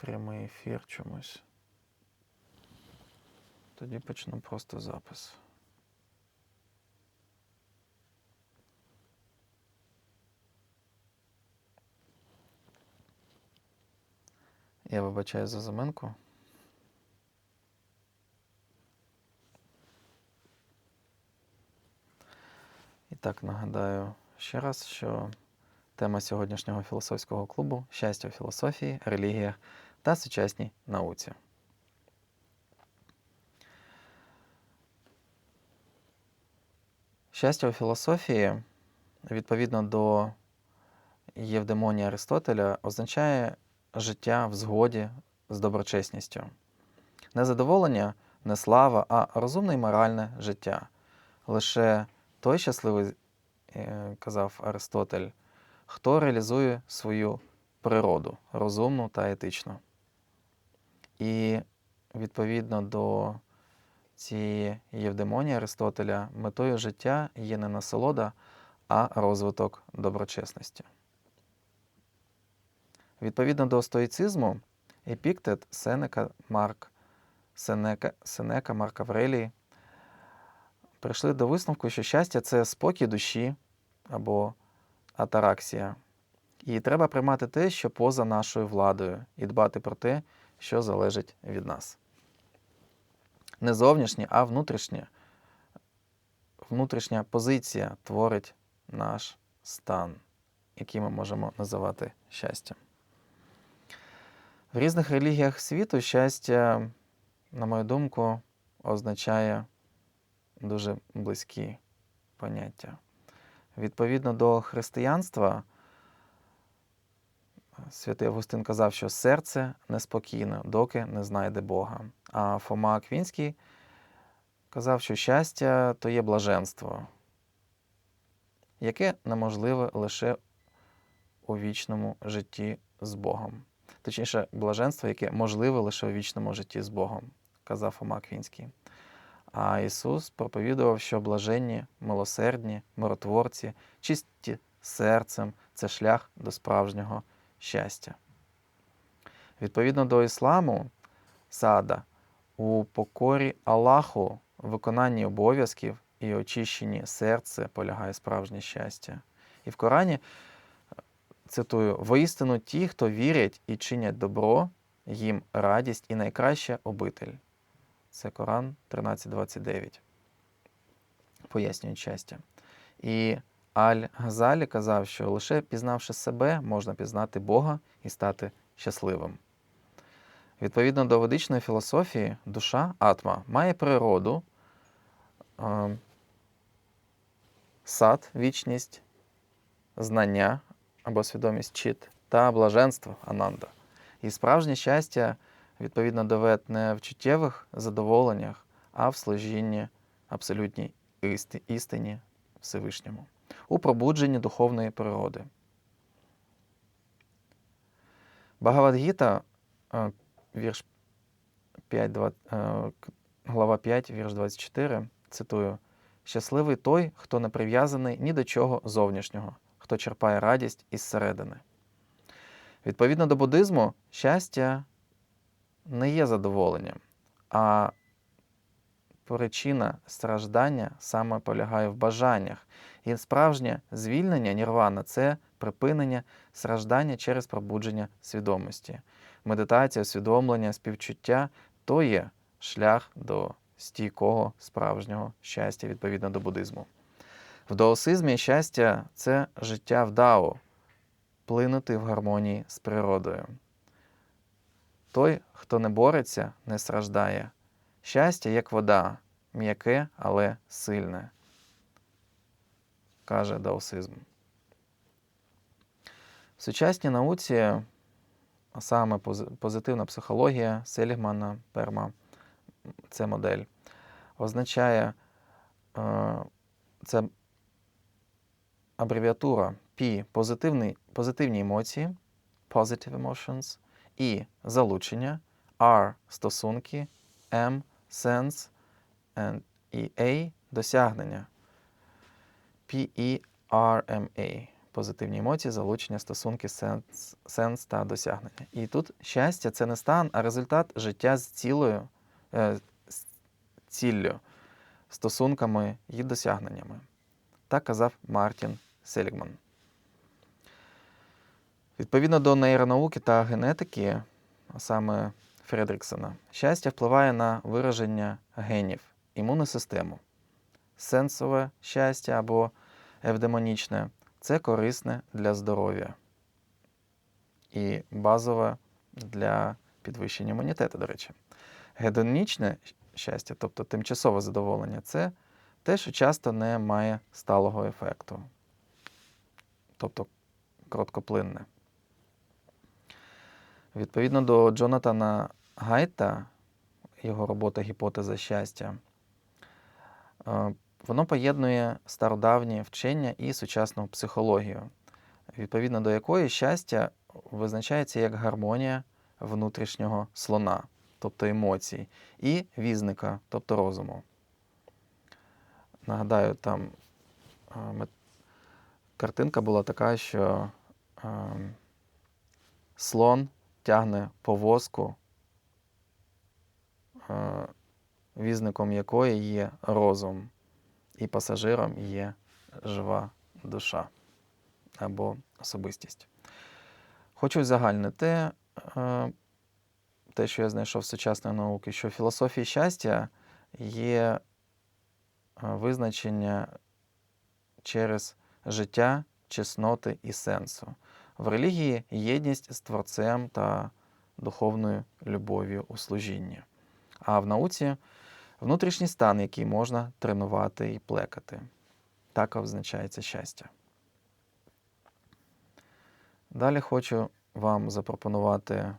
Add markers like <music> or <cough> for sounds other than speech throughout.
прямий ефір чомусь. Тоді почну просто запис. Я вибачаю за заминку. І так нагадаю ще раз, що тема сьогоднішнього філософського клубу щастя у філософії, релігіях та сучасній науці. Щастя у філософії, відповідно до Євдемонія Аристотеля, означає життя в згоді з доброчесністю. Не задоволення, не слава, а розумне і моральне життя. Лише той щасливий, е, казав Аристотель, хто реалізує свою природу розумну та етичну. І відповідно до цієї Євдемонії Аристотеля, метою життя є не насолода, а розвиток доброчесності. Відповідно до стоїцизму, Епіктет, Сенека, Марк, Сенека, Сенека, Марк Аврелій прийшли до висновку, що щастя це спокій душі або атараксія. І треба приймати те, що поза нашою владою, і дбати про те, що залежить від нас. Не зовнішнє, а внутрішнє. Внутрішня позиція творить наш стан, який ми можемо називати щастям. В різних релігіях світу щастя, на мою думку, означає дуже близькі поняття. Відповідно до християнства, святий Августин казав, що серце неспокійне, доки не знайде Бога. А Фома Аквінський казав, що щастя то є блаженство, яке неможливе лише у вічному житті з Богом. Точніше, блаженство, яке можливе лише у вічному житті з Богом, казав Фома Аквінський. А Ісус проповідував, що блаженні, милосердні, миротворці, чисті серцем це шлях до справжнього щастя. Відповідно до ісламу, сада у покорі Аллаху, виконанні обов'язків і очищенні серця полягає справжнє щастя. І в Корані, цитую, воістину ті, хто вірять і чинять добро, їм радість і найкраща обитель. Це Коран 13.29. Пояснюють щастя. І Аль-Газалі казав, що лише пізнавши себе, можна пізнати Бога і стати щасливим. Відповідно до ведичної філософії, душа, атма, має природу, е, сад, вічність, знання або свідомість чит та блаженство ананда. І справжнє щастя відповідно до вет не в чуттєвих задоволеннях, а в служінні абсолютній істині Всевишньому, у пробудженні духовної природи. Багавадгіта, е, вірш 5, два- е, глава 5, вірш 24, цитую: Щасливий той, хто не прив'язаний ні до чого зовнішнього, хто черпає радість із середини. Відповідно до буддизму, щастя не є задоволенням, а причина страждання саме полягає в бажаннях. І справжнє звільнення нірвана це припинення страждання через пробудження свідомості. Медитація, усвідомлення, співчуття то є шлях до стійкого справжнього щастя відповідно до буддизму. В даосизмі щастя це життя в дао, плинути в гармонії з природою. Той, хто не бореться, не страждає. Щастя, як вода, м'яке, але сильне, каже даосизм. В сучасній науці, а саме позитивна психологія Селігмана Перма, це модель, означає е, це абревіатура P позитивні емоції, positive emotions, і залучення, R стосунки, M sense and і A досягнення. PERMA позитивні емоції, залучення, стосунки, сенс, сенс та досягнення. І тут щастя це не стан, а результат життя з цілою, е, з ціллю, стосунками і досягненнями. Так казав Мартін Селігман. Відповідно до нейронауки та генетики, а саме Фредріксона, щастя впливає на вираження генів, імунну систему. Сенсове щастя або евдемонічне це корисне для здоров'я і базове для підвищення імунітету, до речі. Гедонічне щастя, тобто тимчасове задоволення, це те, що часто не має сталого ефекту, тобто короткоплинне. Відповідно до Джонатана Гайта, його робота Гіпотеза щастя, е, воно поєднує стародавні вчення і сучасну психологію, відповідно до якої щастя визначається як гармонія внутрішнього слона, тобто емоцій, і візника, тобто розуму. Нагадаю, там е, картинка була така, що е, слон тягне повозку, візником якої є розум, і пасажиром є жива душа або особистість. Хочу узагальнити е, те, що я знайшов з сучасної науки, що в філософії щастя є е, визначення через життя, чесноти і сенсу. В релігії єдність з Творцем та духовною любов'ю у служінні. А в науці внутрішній стан, який можна тренувати і плекати. Так означається щастя. Далі хочу вам запропонувати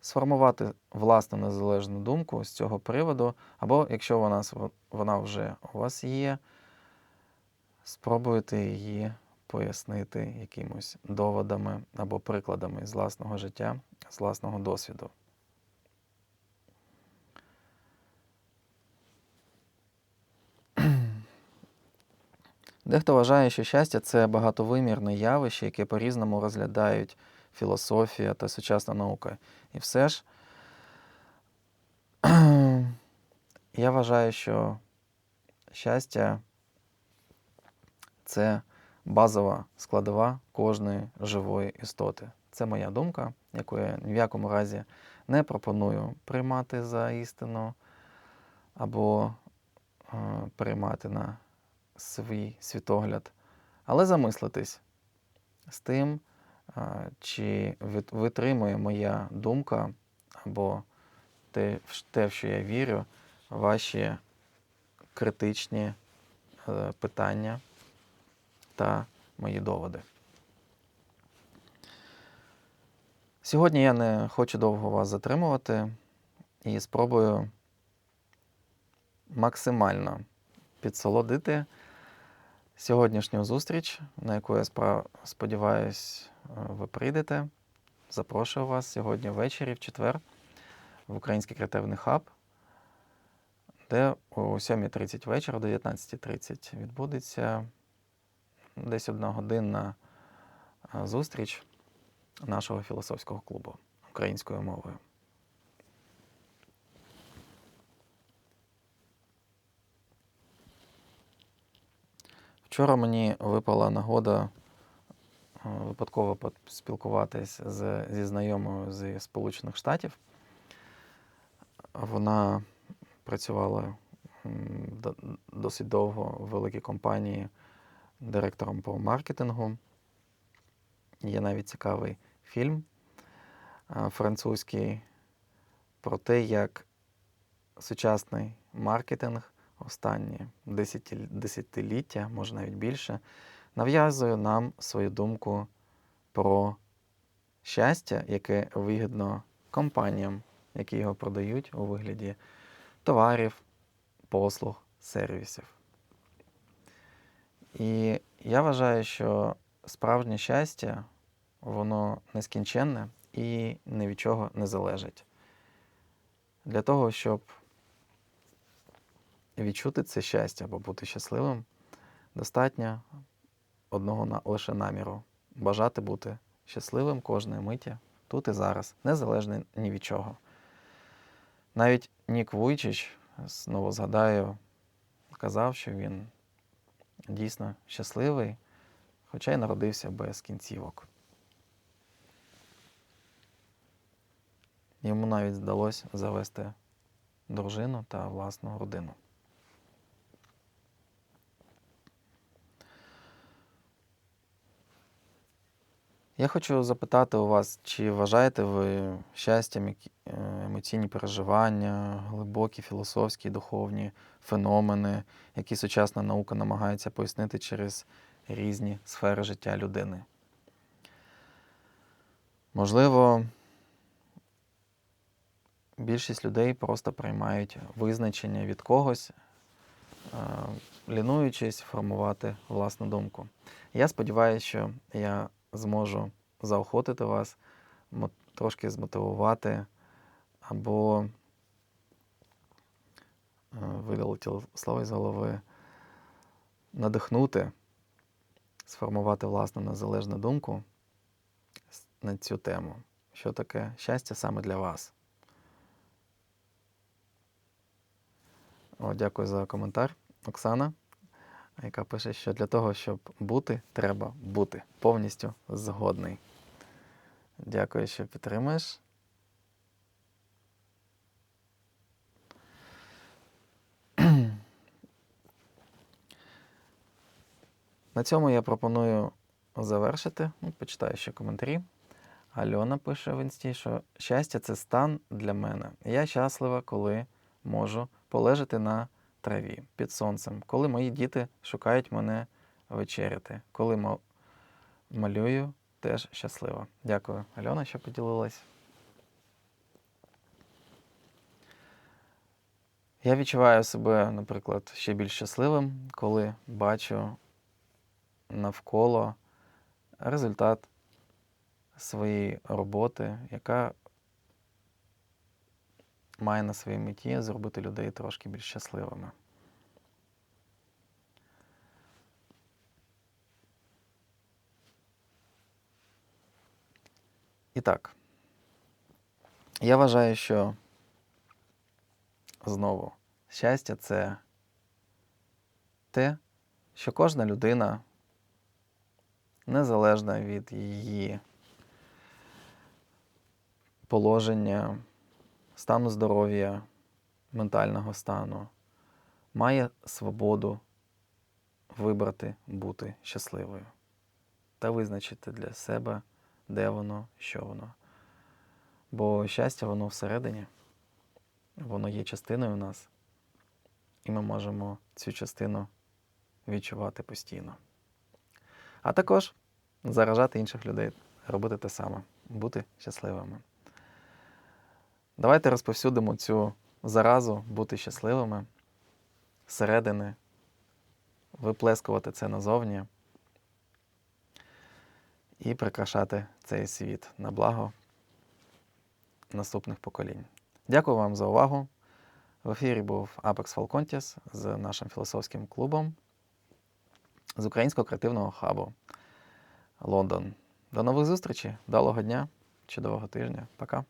сформувати власну незалежну думку з цього приводу, або якщо вона, вона вже у вас є, спробуйте її пояснити якимось доводами або прикладами з власного життя, з власного досвіду. Дехто вважає, що щастя це багатовимірне явище, яке по-різному розглядають філософія та сучасна наука. І все ж <clears throat> я вважаю, що щастя це базова складова кожної живої істоти. Це моя думка, яку я ні в якому разі не пропоную приймати за істину або е, приймати на свій світогляд, але замислитись з тим, чи витримує моя думка або те, в що я вірю, ваші критичні е, питання та мої доводи. Сьогодні я не хочу довго вас затримувати і спробую максимально підсолодити сьогоднішню зустріч, на яку я сподіваюсь, е, ви прийдете. Запрошую вас сьогодні ввечері, в четвер, в Український креативний хаб, де о 7.30 вечора, о 19.30 відбудеться десь одногодинна е, зустріч нашого філософського клубу українською мовою. Вчора мені випала нагода е, випадково поспілкуватись з, зі знайомою зі Сполучених Штатів. Вона працювала досить довго в великій компанії директором по маркетингу. Є навіть цікавий фільм е, французький про те, як сучасний маркетинг останні десятиліття, може навіть більше, нав'язує нам свою думку про щастя, яке вигідно компаніям, які його продають у вигляді товарів, послуг, сервісів. І я вважаю, що справжнє щастя, воно нескінченне і ні від чого не залежить. Для того, щоб відчути це щастя або бути щасливим, достатньо одного лише наміру бажати бути щасливим кожної миті, тут і зараз, незалежно ні від чого. Навіть Нік Вуйчич, знову згадаю, казав, що він дійсно щасливий, хоча й народився без кінцівок. Йому навіть вдалося завести дружину та власну родину. Я хочу запитати у вас, чи вважаєте ви щастям е, емоційні переживання, глибокі філософські духовні феномени, які сучасна наука намагається пояснити через різні сфери життя людини? Можливо, більшість людей просто приймають визначення від когось, е, лінуючись формувати власну думку. Я сподіваюся, що я зможу заохотити вас, трошки змотивувати або е, вилетіло слово з голови, надихнути, сформувати власну незалежну думку на цю тему. Що таке щастя саме для вас? О, дякую за коментар, Оксана, яка пише, що для того, щоб бути, треба бути повністю згодний. Дякую, що підтримуєш. <clears throat> На цьому я пропоную завершити. Ну, почитаю ще коментарі. Альона пише в інсті, що щастя це стан для мене. Я щаслива, коли можу полежати на траві під сонцем, коли мої діти шукають мене вечеряти, коли малюю, теж щаслива. Дякую, Альона, що поділилась. Я відчуваю себе, наприклад, ще більш щасливим, коли бачу навколо результат своєї роботи, яка має на своїй меті зробити людей трошки більш щасливими. І так, я вважаю, що знову щастя це те, що кожна людина, незалежно від її положення, стану здоров'я, ментального стану, має свободу вибрати бути щасливою та визначити для себе, де воно, що воно. Бо щастя, воно всередині, воно є частиною нас, і ми можемо цю частину відчувати постійно. А також заражати інших людей, робити те саме, бути щасливими. Давайте розповсюдимо цю заразу бути щасливими зсередини, виплескувати це назовні і прикрашати цей світ на благо наступних поколінь. Дякую вам за увагу. В ефірі був Apex Falcontis з нашим філософським клубом з Українського креативного хабу Лондон. До нових зустрічей, вдалого дня, чудового тижня. Пока.